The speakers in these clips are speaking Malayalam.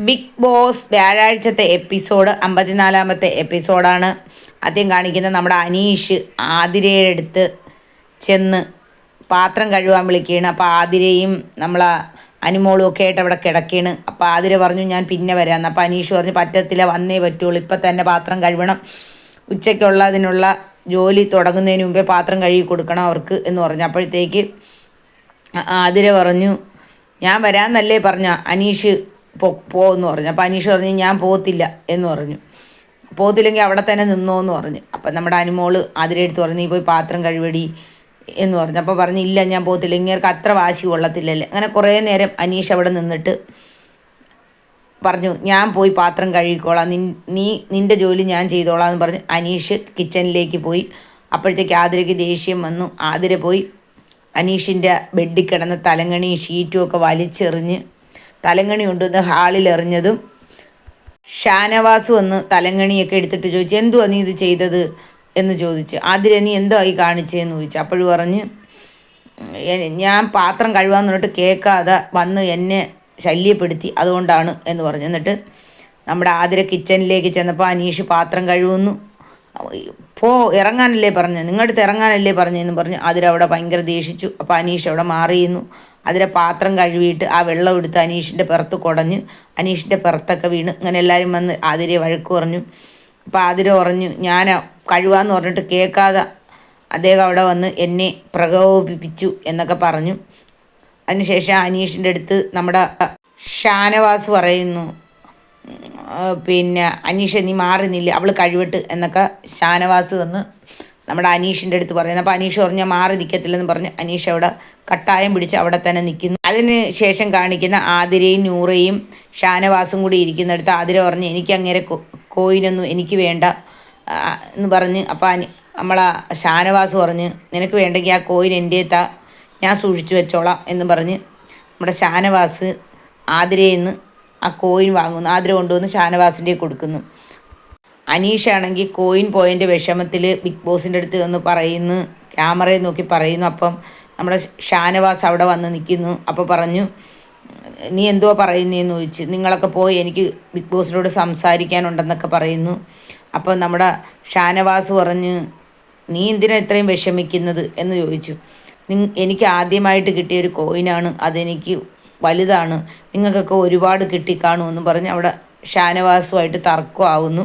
ബിഗ് ബോസ് വ്യാഴാഴ്ചത്തെ എപ്പിസോഡ് അമ്പത്തിനാലാമത്തെ എപ്പിസോഡാണ്. ആദ്യം കാണിക്കുന്ന നമ്മുടെ അനീഷ് ആതിരയെടുത്ത് ചെന്ന് പാത്രം കഴുകാൻ വിളിക്കുകയാണ്. അപ്പോൾ ആതിരയും നമ്മളെ അനുമോളും ഒക്കെ ആയിട്ട് അവിടെ കിടക്കുകയാണ്. അപ്പോൾ ആതിര പറഞ്ഞു ഞാൻ പിന്നെ വരാമെന്ന് അപ്പോൾ അനീഷ് പറഞ്ഞു പറ്റത്തില്ല വന്നേ പറ്റുള്ളൂ. ഇപ്പം തന്നെ പാത്രം കഴുകണം. ഉച്ചയ്ക്കുള്ള അതിനുള്ള ജോലി തുടങ്ങുന്നതിന് മുമ്പേ പാത്രം കഴുകി കൊടുക്കണം അവർക്ക് എന്ന് പറഞ്ഞു. അപ്പോഴത്തേക്ക് ആതിര പറഞ്ഞു ഞാൻ വരാമെന്നല്ലേ പറഞ്ഞ? അനീഷ് പോ എന്ന് പറഞ്ഞു. അപ്പോൾ അനീഷ് പറഞ്ഞു ഞാൻ പോകത്തില്ല എന്ന് പറഞ്ഞു. പോകത്തില്ലെങ്കിൽ അവിടെ തന്നെ നിന്നോ എന്ന് പറഞ്ഞു. അപ്പം നമ്മുടെ അനുമോൾ അതിലെടുത്ത് പറഞ്ഞു നീ പോയി പാത്രം കഴിവടി എന്ന് പറഞ്ഞു. അപ്പോൾ പറഞ്ഞു ഇല്ല ഞാൻ പോകത്തില്ല ഇങ്ങനെ അത്ര വാശി കൊള്ളത്തില്ലല്ലേ. അങ്ങനെ കുറേ നേരം അനീഷ് അവിടെ നിന്നിട്ട് പറഞ്ഞു ഞാൻ പോയി പാത്രം കഴുകിക്കോളാം. നീ നിന്റെ ജോലി ഞാൻ ചെയ്തോളാം എന്ന് പറഞ്ഞ് അനീഷ് കിച്ചണിലേക്ക് പോയി. അപ്പോഴത്തേക്ക് ആതിരയ്ക്ക് ദേഷ്യം വന്നു. ആതിര പോയി അനീഷിന്റെ ബെഡിൽ കിടന്ന തലങ്ങണി ഷീറ്റും ഒക്കെ വലിച്ചെറിഞ്ഞ് തലങ്ങണി കൊണ്ടുവന്ന് ഹാളിൽ എറിഞ്ഞതും ഷാനവാസ് വന്ന് തലങ്ങണിയൊക്കെ എടുത്തിട്ട് ചോദിച്ചു എന്തുവാ നീ ഇത് ചെയ്തത്? എന്ന് ചോദിച്ച് ആതിര നീ എന്തോ ആയി കാണിച്ചതെന്ന് ചോദിച്ചു. അപ്പോഴും പറഞ്ഞ് ഞാൻ പാത്രം കഴുകാന്ന് പറഞ്ഞിട്ട് കേൾക്കാതെ വന്ന് എന്നെ ശല്യപ്പെടുത്തി അതുകൊണ്ടാണ് എന്ന് പറഞ്ഞു. എന്നിട്ട് നമ്മുടെ ആതിര കിച്ചണിലേക്ക് ചെന്നപ്പോൾ അനീഷ് പാത്രം കഴുകുന്നു. പോ ഇറങ്ങാനല്ലേ പറഞ്ഞു? നിങ്ങളുടെ ഇറങ്ങാനല്ലേ പറഞ്ഞു അതിരവിടെ ഭയങ്കര ദേഷിച്ചു. അപ്പോൾ അനീഷ് അവിടെ മാറിയിരുന്നു. അതിരെ പാത്രം കഴുകിയിട്ട് ആ വെള്ളം എടുത്ത് അനീഷിന്റെ പുറത്ത് കുടഞ്ഞ് അനീഷിന്റെ പുറത്തൊക്കെ വീണ് അങ്ങനെ എല്ലാവരും വന്ന് ആതിരെ വഴക്ക് പറഞ്ഞു അപ്പോൾ ആതിര പറഞ്ഞു ഞാൻ കഴുകാന്ന് പറഞ്ഞിട്ട് കേൾക്കാതെ അദ്ദേഹം അവിടെ വന്ന് എന്നെ പ്രകോപിപ്പിച്ചു എന്നൊക്കെ പറഞ്ഞു. അതിനുശേഷം അനീഷിന്റെ അടുത്ത് നമ്മുടെ ഷാനവാസ് പറയുന്നു പിന്നെ അനീഷ നീ മാറുന്നില്ല അവൾ കഴിവിട്ട് എന്നൊക്കെ ഷാനവാസ് വന്ന് നമ്മുടെ അനീഷിന്റെ അടുത്ത് പറയുന്നത് അപ്പോൾ അനീഷ് പറഞ്ഞു "ഞാൻ മാറി നിൽക്കത്തില്ലെന്ന് പറഞ്ഞ്. അനീഷ് അവിടെ കട്ടായം പിടിച്ച് അവിടെ തന്നെ നിൽക്കുന്നു അതിന് ശേഷം കാണിക്കുന്ന ആതിരയും നൂറയും ഷാനവാസും കൂടി ഇരിക്കുന്നിടത്ത് ആതിര പറഞ്ഞ് എനിക്ക് അങ്ങനെ കോയിനൊന്നും എനിക്ക് വേണ്ട എന്ന് പറഞ്ഞ്. അപ്പോൾ അനി നമ്മളെ ഷാനവാസ് പറഞ്ഞ് നിനക്ക് വേണ്ടെങ്കിൽ ആ കോയിൻ എന്റെ താ ഞാൻ സൂക്ഷിച്ചു വെച്ചോളാം എന്ന് പറഞ്ഞ് നമ്മുടെ ഷാനവാസ് ആതിരയിൽ നിന്ന് ആ കോയിൻ വാങ്ങുന്നു. ആതിര കൊണ്ടുവന്ന് ഷാനവാസിന്റെ കൊടുക്കുന്നു. അനീഷാണെങ്കിൽ കോയിൻ പോയിന്റ് വിഷമത്തിൽ ബിഗ് ബോസിന്റെ അടുത്ത് നിന്ന് പറയുന്നു ക്യാമറയെ നോക്കി പറയുന്നു. അപ്പം നമ്മുടെ ഷാനവാസ് അവിടെ വന്ന് നിൽക്കുന്നു. അപ്പോൾ പറഞ്ഞു നീ എന്തുവാ പറയുന്നതെന്ന് ചോദിച്ച് നിങ്ങളൊക്കെ പോയി എനിക്ക് ബിഗ് ബോസിനോട് സംസാരിക്കാനുണ്ടെന്നൊക്കെ പറയുന്നു. അപ്പോൾ നമ്മുടെ ഷാനവാസ് പറഞ്ഞ് നീ എന്തിനാ ഇത്രയും വിഷമിക്കുന്നത്? എന്ന് ചോദിച്ചു. എനിക്ക് ആദ്യമായിട്ട് കിട്ടിയ ഒരു കോയിനാണ് അതെനിക്ക് വലുതാണ്. നിങ്ങൾക്കൊക്കെ ഒരുപാട് കിട്ടിക്കാണുമെന്ന് പറഞ്ഞ് അവിടെ ഷാനവാസുമായിട്ട് തർക്കമാവുന്നു.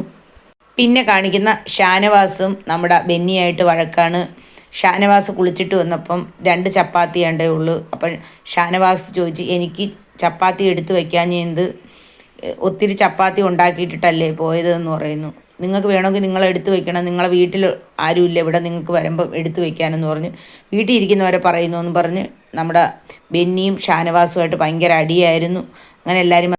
പിന്നെ കാണിക്കുന്ന ഷാനവാസും നമ്മുടെ ബെന്നിയായിട്ട് വഴക്കാണ്. ഷാനവാസ് കുളിച്ചിട്ട് വന്നപ്പം രണ്ട് ചപ്പാത്തി ഉണ്ടേ ഉള്ളൂ. അപ്പം ഷാനവാസ് ചോദിച്ച് എനിക്ക് ചപ്പാത്തി എടുത്തു വയ്ക്കാൻ എന്ത്? ഒത്തിരി ചപ്പാത്തി ഉണ്ടാക്കിയിട്ടിട്ടല്ലേ പോയതെന്ന് പറയുന്നു. നിങ്ങൾക്ക് വേണമെങ്കിൽ നിങ്ങൾ എടുത്തു വെക്കണം. നിങ്ങളെ വീട്ടിൽ ആരുമില്ല. ഇവിടെ നിങ്ങൾക്ക് വരുമ്പം എടുത്തു വെക്കാനെന്ന് പറഞ്ഞ്. വീട്ടിൽ ഇരിക്കുന്നവരെ പറയുന്നു എന്ന് പറഞ്ഞ് നമ്മുടെ ബെന്നിയും ഷാനവാസുമായിട്ട് ഭയങ്കര അടിയായിരുന്നു. അങ്ങനെ എല്ലാവരും